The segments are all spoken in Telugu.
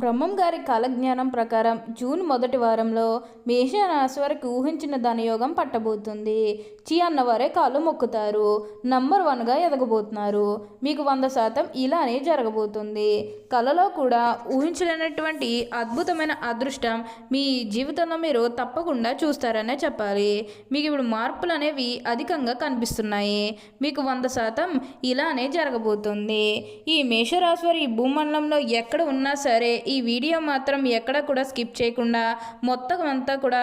బ్రహ్మం గారి కాలజ్ఞానం ప్రకారం జూన్ మొదటి వారంలో మేషరాశి వారికి ఊహించిన ధనయోగం పట్టబోతుంది. చీ అన్నవారే కాలు మొక్కుతారు. నంబర్ వన్గా ఎదగబోతున్నారు. మీకు వంద శాతం ఇలానే జరగబోతుంది. కళలో కూడా ఊహించలేనటువంటి అద్భుతమైన అదృష్టం మీ జీవితంలో మీరు తప్పకుండా చూస్తారనే చెప్పాలి. మీకు ఇప్పుడు మార్పులు అనేవి అధికంగా కనిపిస్తున్నాయి. మీకు వంద శాతం ఇలానే జరగబోతుంది. ఈ మేషరాశి వారి ఈ భూమండలంలో ఎక్కడ ఉన్నా సరే ఈ వీడియో మాత్రం ఎక్కడ కూడా స్కిప్ చేయకుండా మొత్తం అంతా కూడా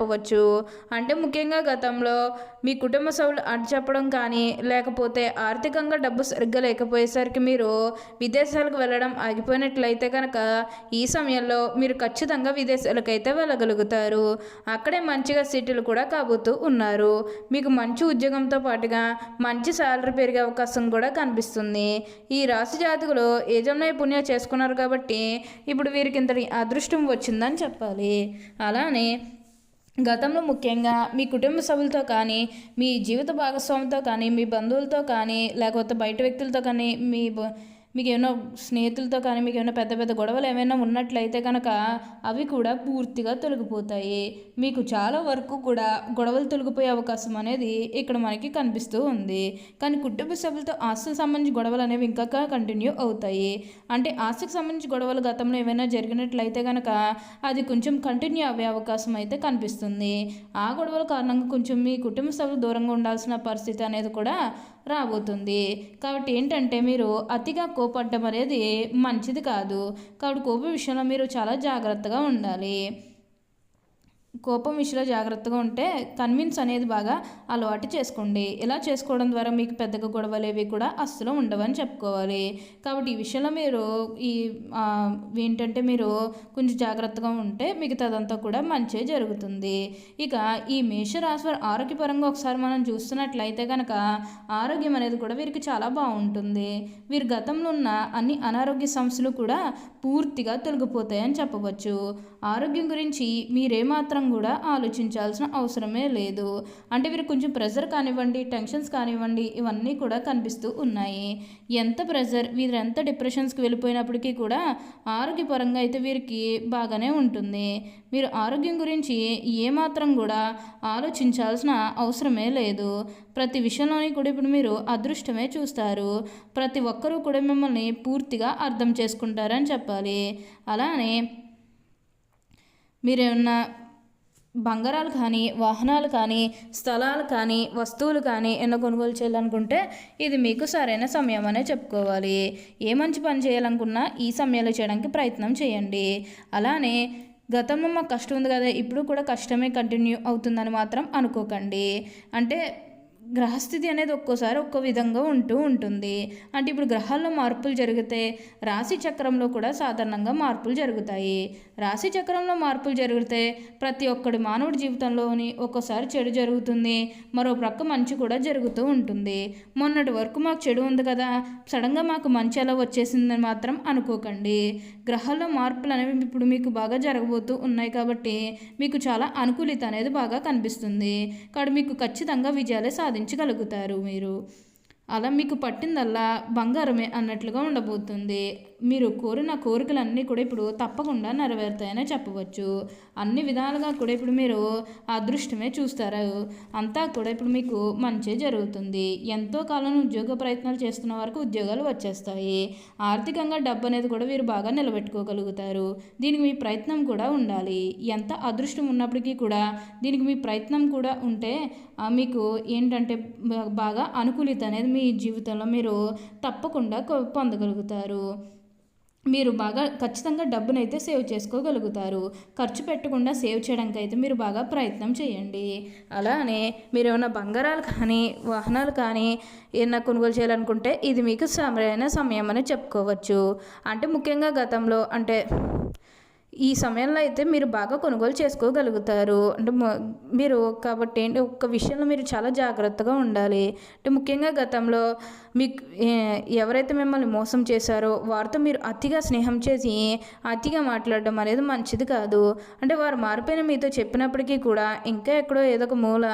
చెప్పవచ్చు. అంటే ముఖ్యంగా గతంలో మీ కుటుంబ సభ్యులు అడ్డు చెప్పడం కానీ లేకపోతే ఆర్థికంగా డబ్బు సరిగ్గా లేకపోయేసరికి మీరు విదేశాలకు వెళ్ళడం ఆగిపోయినట్లయితే కనుక ఈ సమయంలో మీరు ఖచ్చితంగా విదేశాలకు అయితే వెళ్ళగలుగుతారు. అక్కడే మంచిగా సిటీలు కూడా కాబోతూ ఉన్నారు. మీకు మంచి ఉద్యోగంతో పాటుగా మంచి శాలరీ పెరిగే అవకాశం కూడా కనిపిస్తుంది. ఈ రాశి జాతకులు ఏజం నైపుణ్యం చేసుకున్నారు కాబట్టి ఇప్పుడు వీరికి ఇంతటి అదృష్టం వచ్చిందని చెప్పాలి. అలానే గతంలో ముఖ్యంగా మీ కుటుంబ సభ్యులతో కానీ మీ జీవిత భాగస్వామితో కానీ మీ బంధువులతో కానీ లేకపోతే బయట వ్యక్తులతో కానీ మీ బ- మీకు ఏమైనా స్నేహితులతో కానీ మీకు ఏమైనా పెద్ద పెద్ద గొడవలు ఏమైనా ఉన్నట్లయితే కనుక అవి కూడా పూర్తిగా తొలగిపోతాయి. మీకు చాలా వరకు కూడా గొడవలు తొలగిపోయే అవకాశం అనేది ఇక్కడ మనకి కనిపిస్తూ ఉంది. కానీ కుటుంబ సభ్యులతో ఆస్తులకు సంబంధించి గొడవలు అనేవి ఇంకా కంటిన్యూ అవుతాయి. అంటే ఆస్తికి సంబంధించి గొడవలు గతంలో ఏమైనా జరిగినట్లయితే కనుక అది కొంచెం కంటిన్యూ అయ్యే అవకాశం అయితే కనిపిస్తుంది. ఆ గొడవల కారణంగా కొంచెం మీ కుటుంబ సభ్యులు దూరంగా ఉండాల్సిన పరిస్థితి అనేది కూడా రాబోతుంది. కాబట్టి ఏంటంటే మీరు అతిగా కోపడ్డం అనేది మంచిది కాదు. కాబట్టి కోపం విషయంలో మీరు చాలా జాగ్రత్తగా ఉండాలి. కోపం విషయంలో జాగ్రత్తగా ఉంటే కన్విన్స్ అనేది బాగా అలవాటు చేసుకోండి. ఇలా చేసుకోవడం ద్వారా మీకు పెద్దగా గొడవలు ఏవి కూడా అస్సలు ఉండవని చెప్పుకోవాలి. కాబట్టి ఈ విషయంలో మీరు ఈ ఏంటంటే మీరు కొంచెం జాగ్రత్తగా ఉంటే మిగతాదంతా కూడా మంచి జరుగుతుంది. ఇక ఈ మేషరాశి ఆరోగ్యపరంగా ఒకసారి మనం చూస్తున్నట్లయితే కనుక ఆరోగ్యం అనేది కూడా వీరికి చాలా బాగుంటుంది. వీరు గతంలో ఉన్న అన్ని అనారోగ్య సమస్యలు కూడా పూర్తిగా తొలగిపోతాయని చెప్పవచ్చు. ఆరోగ్యం గురించి మీరేమాత్రం కూడా ఆలోచించాల్సిన అవసరమే లేదు. అంటే వీరు కొంచెం ప్రెషర్ కానివ్వండి టెన్షన్స్ కానివ్వండి ఇవన్నీ కూడా కనిపిస్తూ ఉన్నాయి. ఎంత ప్రెషర్ వీరు ఎంత డిప్రెషన్స్కి వెళ్ళిపోయినప్పటికీ కూడా ఆరోగ్యపరంగా అయితే వీరికి బాగానే ఉంటుంది. మీరు ఆరోగ్యం గురించి ఏమాత్రం కూడా ఆలోచించాల్సిన అవసరమే లేదు. ప్రతి విషయంలోని కూడా ఇప్పుడు మీరు అదృష్టమే చూస్తారు. ప్రతి ఒక్కరూ కూడా మిమ్మల్ని పూర్తిగా అర్థం చేసుకుంటారని చెప్పాలి. అలానే మీరేమన్నా బంగారాలు కానీ వాహనాలు కానీ స్థలాలు కానీ వస్తువులు కానీ ఎన్నో కొనుగోలు చేయాలనుకుంటే ఇది మీకు సరైన సమయం అనే చెప్పుకోవాలి. ఏ మంచి పని చేయాలనుకున్నా ఈ సమయంలో చేయడానికి ప్రయత్నం చేయండి. అలానే గతంలో మాకు కష్టం ఉంది కదా ఇప్పుడు కూడా కష్టమే కంటిన్యూ అవుతుందని మాత్రం అనుకోకండి. అంటే గ్రహస్థితి అనేది ఒక్కోసారి ఒక్కో విధంగా ఉంటూ ఉంటుంది. అంటే ఇప్పుడు గ్రహాల్లో మార్పులు జరిగితే రాశి చక్రంలో కూడా సాధారణంగా మార్పులు జరుగుతాయి. రాశి చక్రంలో మార్పులు జరిగితే ప్రతి ఒక్కడి మానవుడి జీవితంలోని ఒక్కోసారి చెడు జరుగుతుంది. మరో ప్రక్క మంచి కూడా జరుగుతూ ఉంటుంది. మొన్నటి వరకు మాకు చెడు ఉంది కదా సడన్గా మాకు మంచి ఎలా వచ్చేసిందని మాత్రం అనుకోకండి. గ్రహాల్లో మార్పులు అనేవి ఇప్పుడు మీకు బాగా జరగబోతూ ఉన్నాయి కాబట్టి మీకు చాలా అనుకూలిత అనేది బాగా కనిపిస్తుంది. కాబట్టి మీకు ఖచ్చితంగా విజయాలే సాధించగలుగుతారు మీరు. అలా మీకు పట్టిందల్లా బంగారమే అన్నట్లుగా ఉండబోతుంది. మీరు కోరిన కోరికలన్నీ కూడా ఇప్పుడు తప్పకుండా నెరవేరుతాయనే చెప్పవచ్చు. అన్ని విధాలుగా కూడా ఇప్పుడు మీరు అదృష్టమే చూస్తారు. అంతా కూడా ఇప్పుడు మీకు మంచి జరుగుతుంది. ఎంతో కాలం ఉద్యోగ ప్రయత్నాలు చేస్తున్న వరకు ఉద్యోగాలు వచ్చేస్తాయి. ఆర్థికంగా డబ్బు అనేది కూడా వీరు బాగా నిలబెట్టుకోగలుగుతారు. దీనికి మీ ప్రయత్నం కూడా ఉండాలి. ఎంత అదృష్టం ఉన్నప్పటికీ కూడా దీనికి మీ ప్రయత్నం కూడా ఉంటే మీకు ఏంటంటే బాగా అనుకూలిత అనేది మీ జీవితంలో మీరు తప్పకుండా పొందగలుగుతారు. మీరు బాగా ఖచ్చితంగా డబ్బునైతే సేవ్ చేసుకోగలుగుతారు. ఖర్చు పెట్టకుండా సేవ్ చేయడానికి అయితే మీరు బాగా ప్రయత్నం చేయండి. అలానే మీరు ఏమైనా బంగారాలు కానీ వాహనాలు కానీ ఏమైనా కొనుగోలు చేయాలనుకుంటే ఇది మీకు సరైన సమయం అని చెప్పుకోవచ్చు. అంటే ముఖ్యంగా గతంలో అంటే ఈ సమయంలో అయితే మీరు బాగా కొనుగోలు చేసుకోగలుగుతారు. అంటే మీరు కాబట్టి ఏంటి ఒక్క విషయంలో మీరు చాలా జాగ్రత్తగా ఉండాలి. అంటే ముఖ్యంగా గతంలో మీకు ఎవరైతే మిమ్మల్ని మోసం చేశారో వారితో మీరు అతిగా స్నేహం చేసి అతిగా మాట్లాడడం అనేది మంచిది కాదు. అంటే వారు మారిపోయిన మీతో చెప్పినప్పటికీ కూడా ఇంకా ఎక్కడో ఏదో ఒక మూల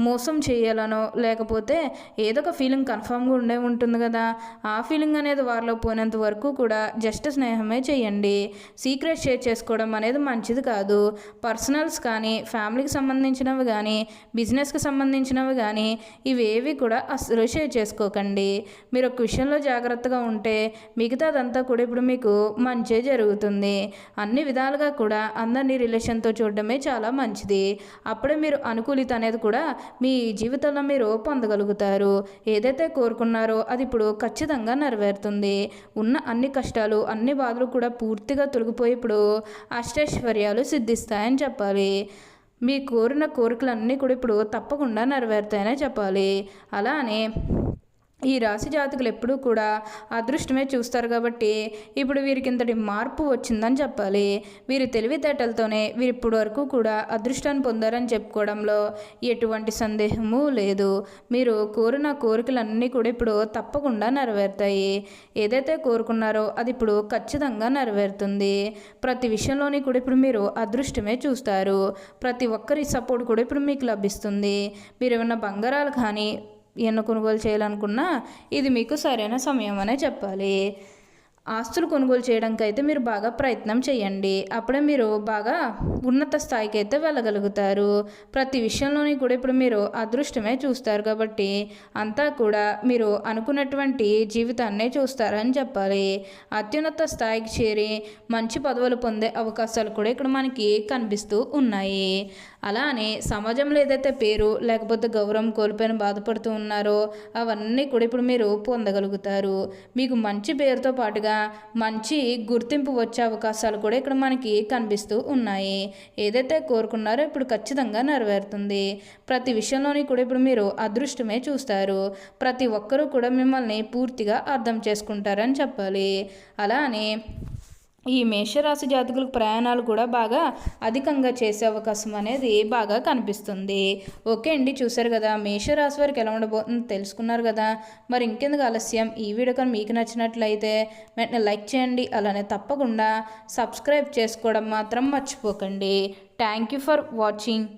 మోసం చేయాలనో లేకపోతే ఏదో ఒక ఫీలింగ్ కన్ఫామ్గా ఉండే ఉంటుంది కదా. ఆ ఫీలింగ్ అనేది వారిలో పోయినంత వరకు కూడా జస్ట్ స్నేహమే చేయండి. సీక్రెట్ షేర్ చేసుకోవడం అనేది మంచిది కాదు. పర్సనల్స్ కానీ ఫ్యామిలీకి సంబంధించినవి కానీ బిజినెస్కి సంబంధించినవి కానీ ఇవేవి కూడా అస్సలు షేర్ చేసుకోకండి. మీరు ఒక విషయంలో జాగ్రత్తగా ఉంటే మిగతాదంతా కూడా ఇప్పుడు మీకు మంచే జరుగుతుంది. అన్ని విధాలుగా కూడా అందరినీ రిలేషన్తో చూడడమే చాలా మంచిది. అప్పుడే మీరు అనుకూలిత అనేది కూడా మీ జీవితంలో మీరు పొందగలుగుతారు. ఏదైతే కోరుకున్నారో అది ఇప్పుడు ఖచ్చితంగా నెరవేరుతుంది. ఉన్న అన్ని కష్టాలు అన్ని బాధలు కూడా పూర్తిగా తొలగిపోయి ఇప్పుడు అష్టైశ్వర్యాలు సిద్ధిస్తాయని చెప్పాలి. మీ కోరిన కోరికలన్నీ కూడా ఇప్పుడు తప్పకుండా నెరవేరుతాయనే చెప్పాలి. అలానే ఈ రాశి జాతకులు ఎప్పుడూ కూడా అదృష్టమే చూస్తారు కాబట్టి ఇప్పుడు వీరికి ఇంతటి మార్పు వచ్చిందని చెప్పాలి. వీరి తెలివితేటలతోనే వీరు ఇప్పటి వరకు కూడా అదృష్టాన్ని పొందారని చెప్పుకోవడంలో ఎటువంటి సందేహము లేదు. మీరు కోరిన కోరికలన్నీ కూడా ఇప్పుడు తప్పకుండా నెరవేరుతాయి. ఏదైతే కోరుకున్నారో అది ఇప్పుడు ఖచ్చితంగా నెరవేరుతుంది. ప్రతి విషయంలోని కూడా ఇప్పుడు మీరు అదృష్టమే చూస్తారు. ప్రతి ఒక్కరి సపోర్ట్ కూడా ఇప్పుడు మీకు లభిస్తుంది. మీరు ఏమైనా బంగారాలు కానీ ఎన్న కొనుగోలు చేయాలనుకున్నా ఇది మీకు సరైన సమయం అనే చెప్పాలి. ఆస్తులు కొనుగోలు చేయడానికి అయితే మీరు బాగా ప్రయత్నం చేయండి. అప్పుడే మీరు బాగా ఉన్నత స్థాయికి అయితే వెళ్ళగలుగుతారు. ప్రతి విషయంలోని కూడా ఇప్పుడు మీరు అదృష్టమే చూస్తారు కాబట్టి అంతా కూడా మీరు అనుకున్నటువంటి జీవితాన్నే చూస్తారని చెప్పాలి. అత్యున్నత స్థాయికి చేరి మంచి పదవులు పొందే అవకాశాలు కూడా ఇక్కడ మనకి కనిపిస్తూ ఉన్నాయి. అలానే సమాజంలో ఏదైతే పేరు లేకపోతే గౌరవం కోల్పోయిన బాధపడుతూ ఉన్నారో అవన్నీ కూడా ఇప్పుడు మీరు పొందగలుగుతారు. మీకు మంచి పేరుతో పాటుగా మంచి గుర్తింపు వచ్చే అవకాశాలు కూడా ఇక్కడ మనకి కనిపిస్తూ ఉన్నాయి. ఏదైతే కోరుకున్నారో ఇప్పుడు ఖచ్చితంగా నెరవేరుతుంది. ప్రతి విషయంలోని కూడా ఇప్పుడు మీరు అదృష్టమే చూస్తారు. ప్రతి ఒక్కరూ కూడా మిమ్మల్ని పూర్తిగా అర్థం చేసుకుంటారని చెప్పాలి. అలానే ఈ మేషరాశి జాతకులకు ప్రయాణాలు కూడా బాగా అధికంగా చేసే అవకాశం అనేది బాగా కనిపిస్తుంది. ఓకే అండి చూసారు కదా మేషరాశి వారికి ఎలా ఉండబోతుందో తెలుసుకున్నారు కదా. మరి ఇంకెందుకు ఆలస్యం? ఈ వీడియో కానీ మీకు నచ్చినట్లయితే వెంటనే లైక్ చేయండి అలానే తప్పకుండా సబ్స్క్రైబ్ చేసుకోవడం మాత్రం మర్చిపోకండి. Thank you for watching.